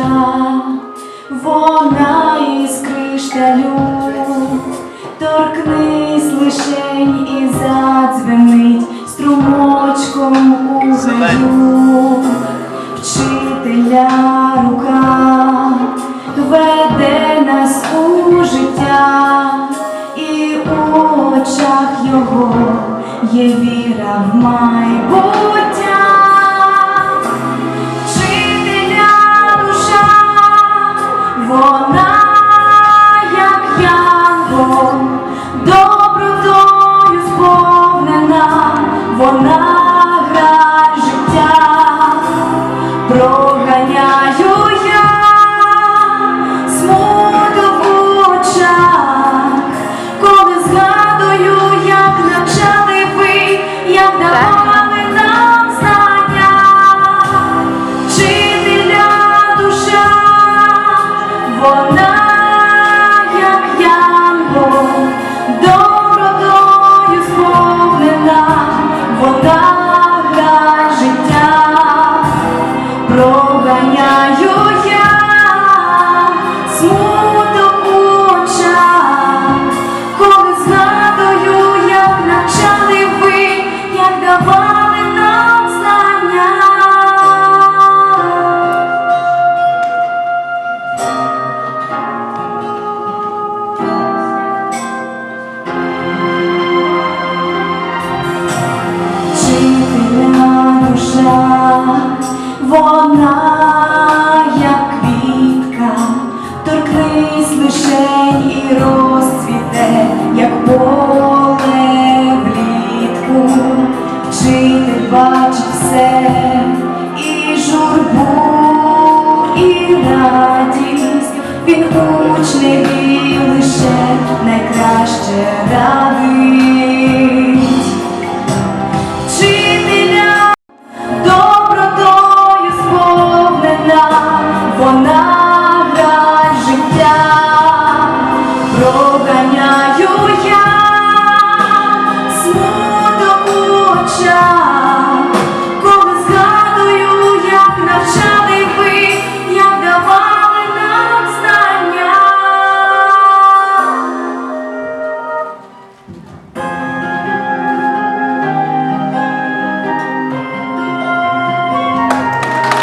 душа, вона із кришталю, торкнись лишень і задзвенить струмочком у гаю. Вчителя рука веде нас у життя, і у очах його є віра в майбуття. Вона як квітка, торкнись лишень і розцвіте, як поле влітку. Вчитель бачить все і журбу, і радість, Boganya